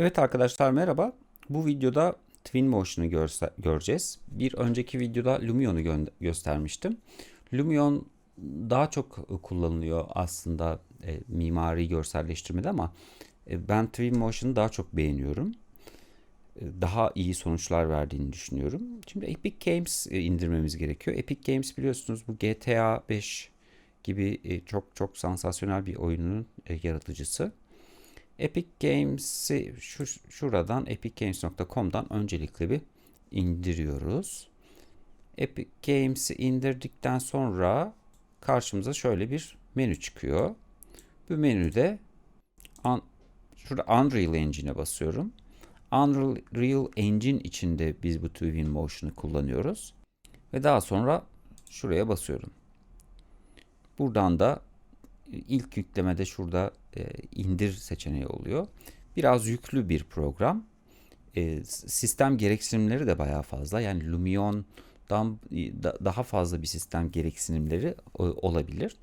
Evet arkadaşlar merhaba. Bu videoda Twinmotion'u göreceğiz. Bir önceki videoda Lumion'u gö- göstermiştim. Lumion daha çok kullanılıyor aslında e, mimari görselleştirmede ama e, ben Twinmotion'u daha çok beğeniyorum. E, daha iyi sonuçlar verdiğini düşünüyorum. Şimdi Epic Games e, indirmemiz gerekiyor. Epic Games biliyorsunuz bu GTA 5 gibi e, çok çok sansasyonel bir oyunun e, yaratıcısı. Epic Games'i şu, şuradan epicgames.com'dan öncelikle bir indiriyoruz. Epic Games'i indirdikten sonra karşımıza şöyle bir menü çıkıyor. Bu menüde un, şurada Unreal Engine'e basıyorum. Unreal Engine içinde biz bu Twinmotion'ı kullanıyoruz. Ve daha sonra şuraya basıyorum. Buradan da ilk yüklemede şurada e, indir seçeneği oluyor. Biraz yüklü bir program. E, sistem gereksinimleri de bayağı fazla. Yani Lumion'dan da, daha fazla bir sistem gereksinimleri o, olabilir.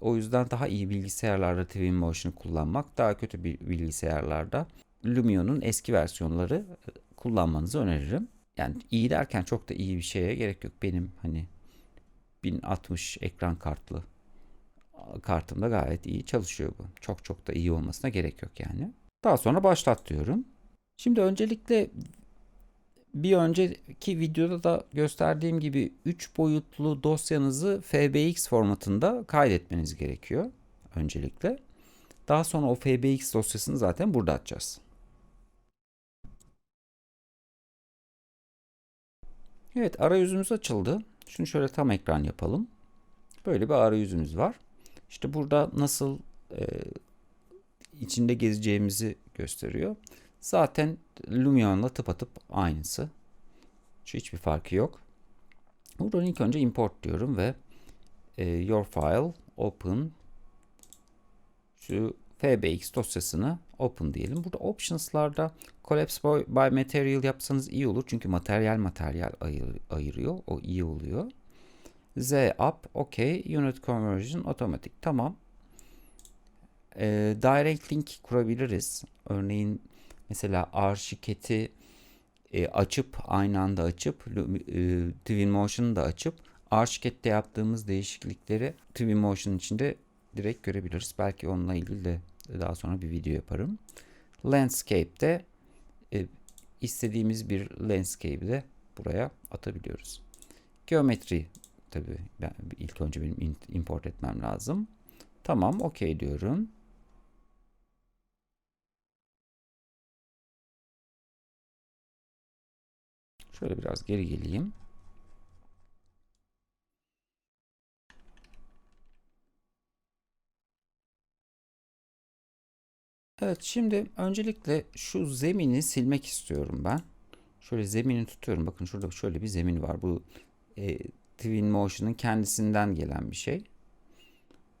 O yüzden daha iyi bilgisayarlarda Twinmotion'u kullanmak, daha kötü bir bilgisayarlarda Lumion'un eski versiyonları kullanmanızı öneririm. Yani iyi derken çok da iyi bir şeye gerek yok. Benim hani 1060 ekran kartlı kartımda gayet iyi çalışıyor bu. Çok çok da iyi olmasına gerek yok yani. Daha sonra başlat diyorum. Şimdi öncelikle bir önceki videoda da gösterdiğim gibi 3 boyutlu dosyanızı FBX formatında kaydetmeniz gerekiyor öncelikle. Daha sonra o FBX dosyasını zaten burada açacağız. Evet arayüzümüz açıldı. Şunu şöyle tam ekran yapalım. Böyle bir arayüzümüz var. İşte burada nasıl e, içinde gezeceğimizi gösteriyor. Zaten Lumion'la tıpatıp aynısı. Şu hiçbir farkı yok. Buradan ilk önce import diyorum ve e, your file open şu fbx dosyasını open diyelim. Burada options'larda collapse by material yapsanız iyi olur. Çünkü materyal materyal ayır, ayırıyor. O iyi oluyor. Z up, OK, unit conversion otomatik. Tamam. E, direct link kurabiliriz. Örneğin mesela R şirketi e, açıp aynı anda açıp e, Twinmotion'u da açıp R şirkette yaptığımız değişiklikleri Twinmotion içinde direkt görebiliriz. Belki onunla ilgili de daha sonra bir video yaparım. Landscape'de e, istediğimiz bir landscape'i de buraya atabiliyoruz. Geometri tabii ilk önce benim import etmem lazım. Tamam, okey diyorum. Şöyle biraz geri geleyim. Evet şimdi öncelikle şu zemini silmek istiyorum ben. Şöyle zemini tutuyorum. Bakın şurada şöyle bir zemin var. Bu e, Twinmotion'ın kendisinden gelen bir şey.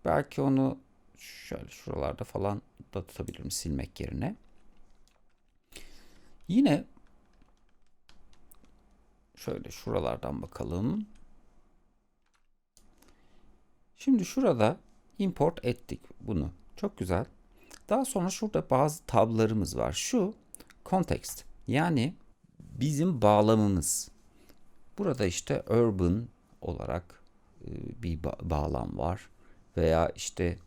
Belki onu şöyle şuralarda falan da tutabilirim silmek yerine. Yine şöyle şuralardan bakalım. Şimdi şurada import ettik bunu. Çok güzel. Daha sonra şurada bazı tablarımız var. Şu context yani bizim bağlamımız. Burada işte urban olarak e, bir bağlam var veya işte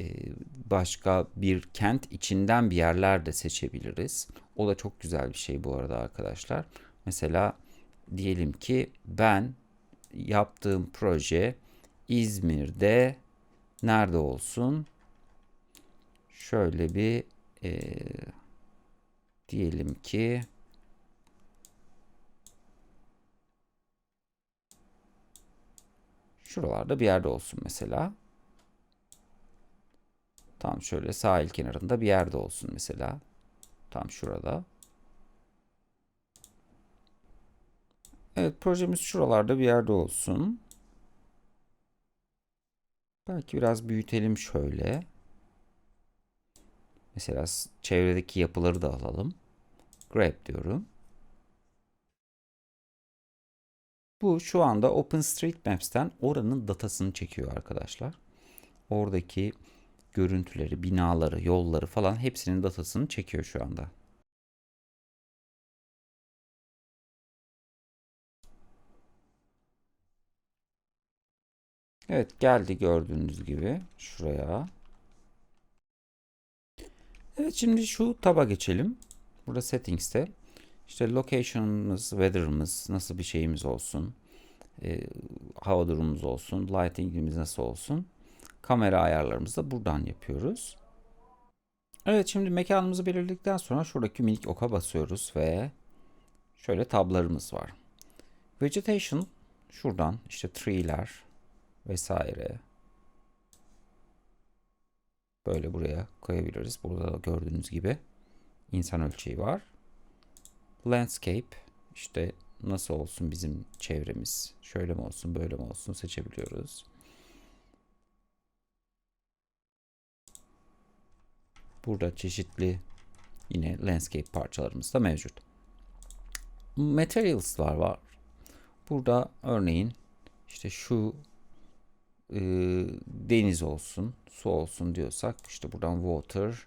e, başka bir kent içinden bir yerler de seçebiliriz. O da çok güzel bir şey bu arada arkadaşlar. Mesela diyelim ki ben yaptığım proje İzmir'de nerede olsun? Şöyle bir e, diyelim ki Şuralarda bir yerde olsun mesela. Tam şöyle sahil kenarında bir yerde olsun mesela. Tam şurada. Evet projemiz şuralarda bir yerde olsun. Belki biraz büyütelim şöyle. Mesela çevredeki yapıları da alalım. Grab diyorum. Bu şu anda OpenStreetMaps'ten oranın datasını çekiyor arkadaşlar. Oradaki görüntüleri, binaları, yolları falan hepsinin datasını çekiyor şu anda. Evet geldi gördüğünüz gibi şuraya. Evet şimdi şu taba geçelim. Burada settings'te işte location'ımız, weather'ımız, nasıl bir şeyimiz olsun, e, hava durumumuz olsun, lighting'imiz nasıl olsun, kamera ayarlarımızı da buradan yapıyoruz. Evet şimdi mekanımızı belirledikten sonra şuradaki minik oka basıyoruz ve şöyle tablarımız var. Vegetation şuradan işte tree'ler vesaire böyle buraya koyabiliriz. Burada da gördüğünüz gibi insan ölçeği var. Landscape işte nasıl olsun bizim çevremiz şöyle mi olsun böyle mi olsun seçebiliyoruz. Burada çeşitli yine landscape parçalarımız da mevcut. Materials var var. Burada örneğin işte şu e, deniz olsun, su olsun diyorsak işte buradan water,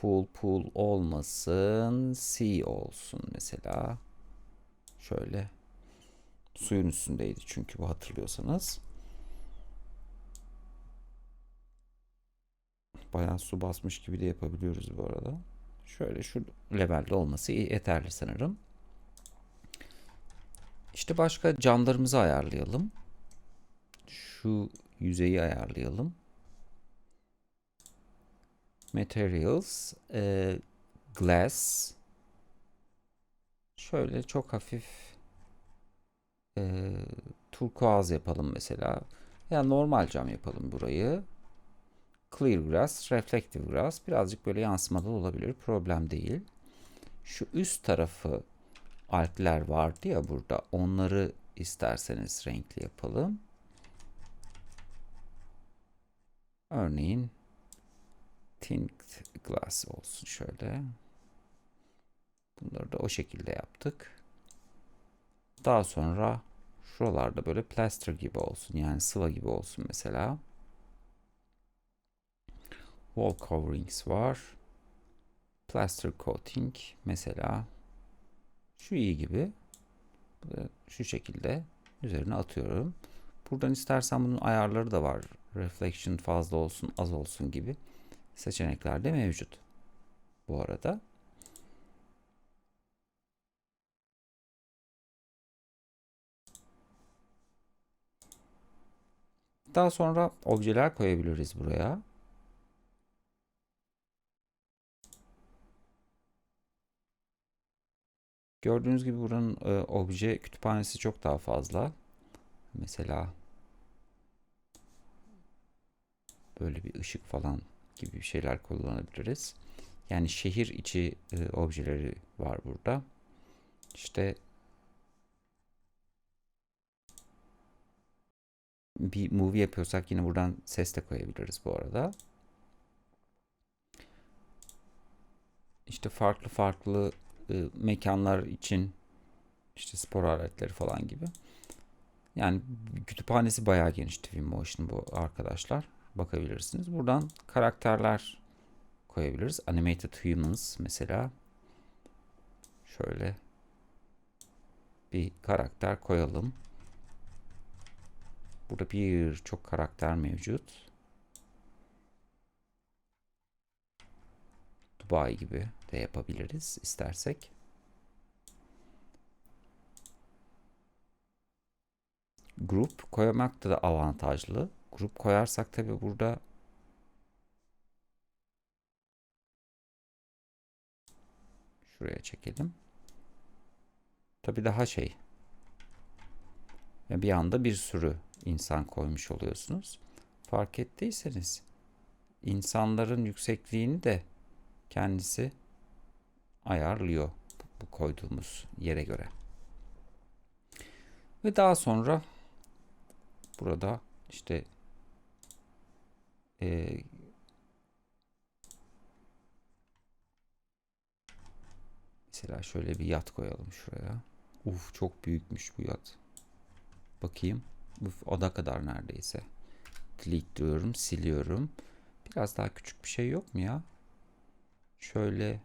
pool, pool olmasın, sea olsun mesela. Şöyle suyun üstündeydi çünkü bu hatırlıyorsanız. Bayağı su basmış gibi de yapabiliyoruz bu arada. Şöyle şu levelde olması yeterli sanırım. İşte başka camlarımızı ayarlayalım. Şu yüzeyi ayarlayalım. Materials, e, glass. Şöyle çok hafif e, turkuaz yapalım mesela. Ya normal cam yapalım burayı. Clear glass, reflective glass. Birazcık böyle yansımalı olabilir. Problem değil. Şu üst tarafı alpler vardı ya burada. Onları isterseniz renkli yapalım. Örneğin tint glass olsun şöyle. Bunları da o şekilde yaptık. Daha sonra şuralarda böyle plaster gibi olsun. Yani sıva gibi olsun mesela. Wall coverings var. Plaster coating mesela. Şu iyi gibi. Şu şekilde üzerine atıyorum. Buradan istersen bunun ayarları da var. Reflection fazla olsun, az olsun gibi seçenekler de mevcut. Bu arada. Daha sonra objeler koyabiliriz buraya. Gördüğünüz gibi buranın e, obje kütüphanesi çok daha fazla. Mesela böyle bir ışık falan gibi şeyler kullanabiliriz. Yani şehir içi e, objeleri var burada. İşte bir movie yapıyorsak yine buradan ses de koyabiliriz bu arada. İşte farklı farklı e, mekanlar için işte spor aletleri falan gibi. Yani kütüphanesi bayağı geniş Twinmotion bu arkadaşlar. Bakabilirsiniz. Buradan karakterler koyabiliriz. Animated Humans mesela. Şöyle bir karakter koyalım. Burada bir çok karakter mevcut. Dubai gibi de yapabiliriz istersek. Grup koymak da avantajlı. Grup koyarsak tabi burada şuraya çekelim. Tabi daha şey bir anda bir sürü insan koymuş oluyorsunuz. Fark ettiyseniz insanların yüksekliğini de kendisi ayarlıyor bu koyduğumuz yere göre. Ve daha sonra burada işte e, mesela şöyle bir yat koyalım şuraya. Uf çok büyükmüş bu yat. Bakayım. Uf, oda kadar neredeyse. Delete diyorum, siliyorum. Biraz daha küçük bir şey yok mu ya? Şöyle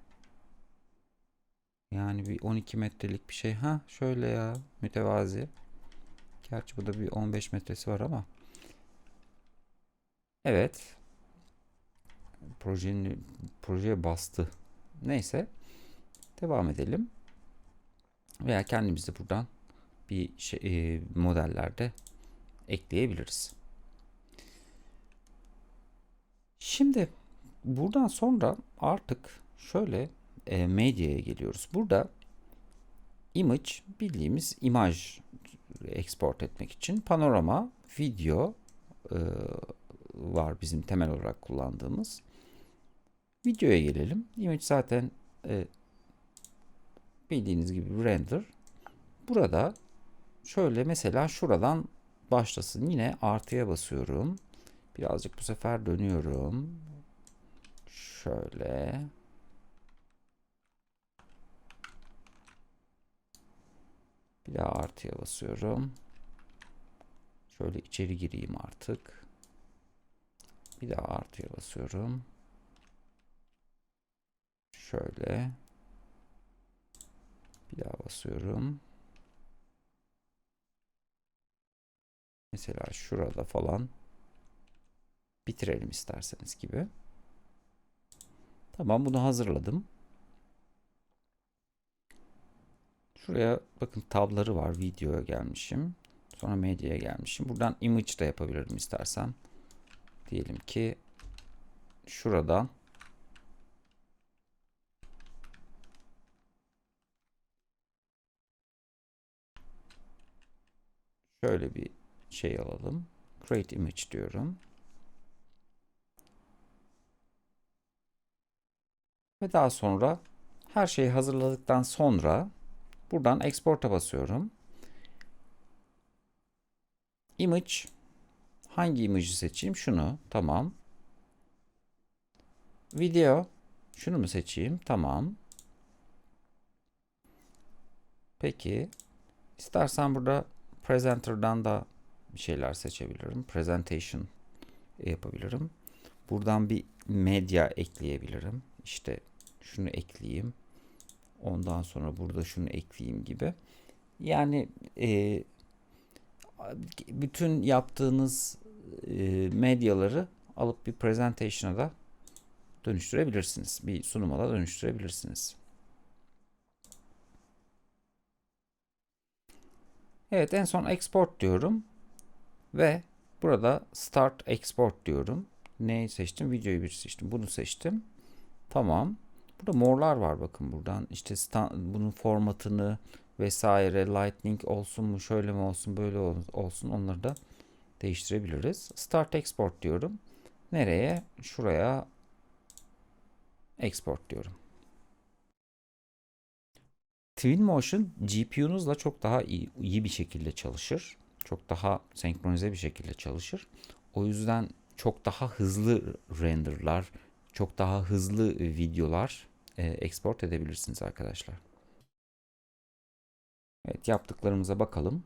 yani bir 12 metrelik bir şey. Ha şöyle ya mütevazi. Gerçi bu da bir 15 metresi var ama. Evet. Projenin projeye bastı. Neyse. Devam edelim. Veya kendimiz buradan bir şey, e, modellerde ekleyebiliriz. Şimdi buradan sonra artık şöyle e, medyaya geliyoruz. Burada image bildiğimiz imaj export etmek için panorama, video e, var bizim temel olarak kullandığımız. Videoya gelelim. Image zaten e, bildiğiniz gibi render. Burada şöyle mesela şuradan başlasın. Yine artıya basıyorum. Birazcık bu sefer dönüyorum. Şöyle. Bir daha artıya basıyorum. Şöyle içeri gireyim artık. Bir daha artıya basıyorum. Şöyle. Bir daha basıyorum. Mesela şurada falan bitirelim isterseniz gibi. Tamam bunu hazırladım. Şuraya bakın tabları var. Videoya gelmişim. Sonra medyaya gelmişim. Buradan image da yapabilirim istersem. Diyelim ki şuradan şöyle bir şey alalım. Create image diyorum. Ve daha sonra her şeyi hazırladıktan sonra buradan export'a basıyorum. Image hangi image'i seçeyim? Şunu. Tamam. Video şunu mu seçeyim? Tamam. Peki istersen burada presenter'dan da bir şeyler seçebilirim. Presentation yapabilirim. Buradan bir medya ekleyebilirim. İşte şunu ekleyeyim. Ondan sonra burada şunu ekleyeyim gibi. Yani e, bütün yaptığınız e, medyaları alıp bir presentation'a da dönüştürebilirsiniz. Bir sunuma da dönüştürebilirsiniz. Evet en son export diyorum. Ve burada start export diyorum. Neyi seçtim? Videoyu bir seçtim. Bunu seçtim. Tamam. Burada morlar var bakın buradan. İşte bunun formatını vesaire lightning olsun mu şöyle mi olsun böyle olsun onları da değiştirebiliriz. Start export diyorum. Nereye? Şuraya export diyorum. Twinmotion GPU'nuzla çok daha iyi, iyi bir şekilde çalışır. Çok daha senkronize bir şekilde çalışır. O yüzden çok daha hızlı renderlar, çok daha hızlı videolar e, export edebilirsiniz arkadaşlar. Evet yaptıklarımıza bakalım.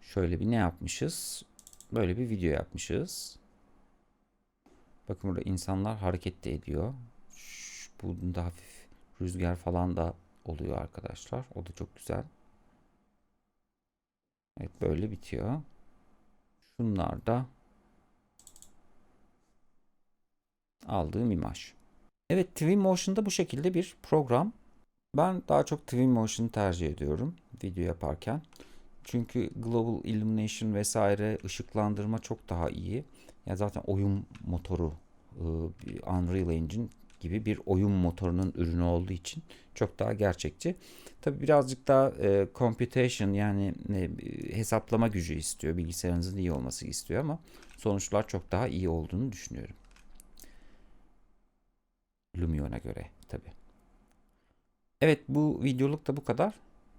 Şöyle bir ne yapmışız? Böyle bir video yapmışız. Bakın burada insanlar hareket de ediyor. Bunda hafif rüzgar falan da oluyor arkadaşlar. O da çok güzel. Evet böyle bitiyor. Şunlar da aldığım imaj. Evet Twinmotion'da bu şekilde bir program. Ben daha çok Twinmotion'ı tercih ediyorum video yaparken. Çünkü Global Illumination vesaire ışıklandırma çok daha iyi. Ya zaten oyun motoru ıı, Unreal Engine gibi bir oyun motorunun ürünü olduğu için çok daha gerçekçi. Tabi birazcık daha e, computation yani e, hesaplama gücü istiyor. Bilgisayarınızın iyi olması istiyor ama sonuçlar çok daha iyi olduğunu düşünüyorum. Lumion'a göre tabi. Evet bu videoluk da bu kadar.